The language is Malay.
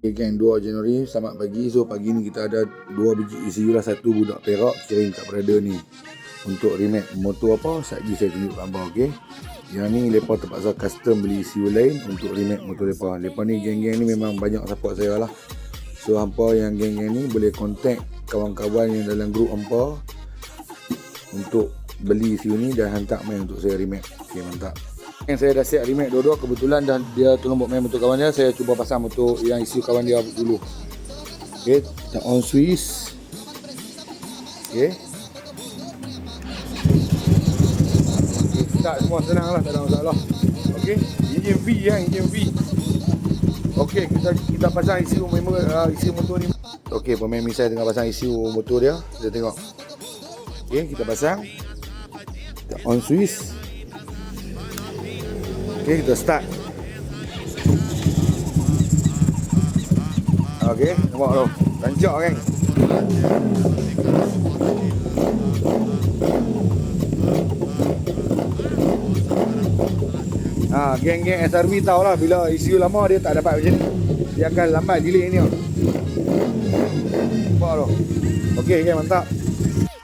Okay geng 2 Januari selamat pagi. So pagi ni kita ada dua biji ECU lah Satu budak perak kirim kat brother ni. Untuk remake motor apa Sekejap saya tunjuk gambar okay Yang ni lepas terpaksa custom beli ECU lain Untuk remake motor lepas Lepas ni geng-geng ni memang banyak support saya lah. So hampa yang geng-geng ni boleh contact Kawan-kawan yang dalam grup hampa Untuk beli ECU ni dan hantar main untuk saya remake. Okay mantap yang saya dah siap remake dua-dua kebetulan dan dia tolong buat main motor kawan dia saya cuba pasang motor yang isi kawan dia dulu. Okey kita on okey okay, start semua senang lah tak ada masalah. Okey engine V ya engine V. Okey kita kita pasang isi member uh, isi motor ni. Okey pemain misai tengah pasang isi motor dia. Kita tengok. Okey kita pasang. Kita on switch Okay, kita start. Okay, nampak tu. Rancak kan? Ha, geng-geng SRV tahu lah bila ECU lama dia tak dapat macam ni. Dia akan lambat delay ni. Nampak tu. Okay, mantap.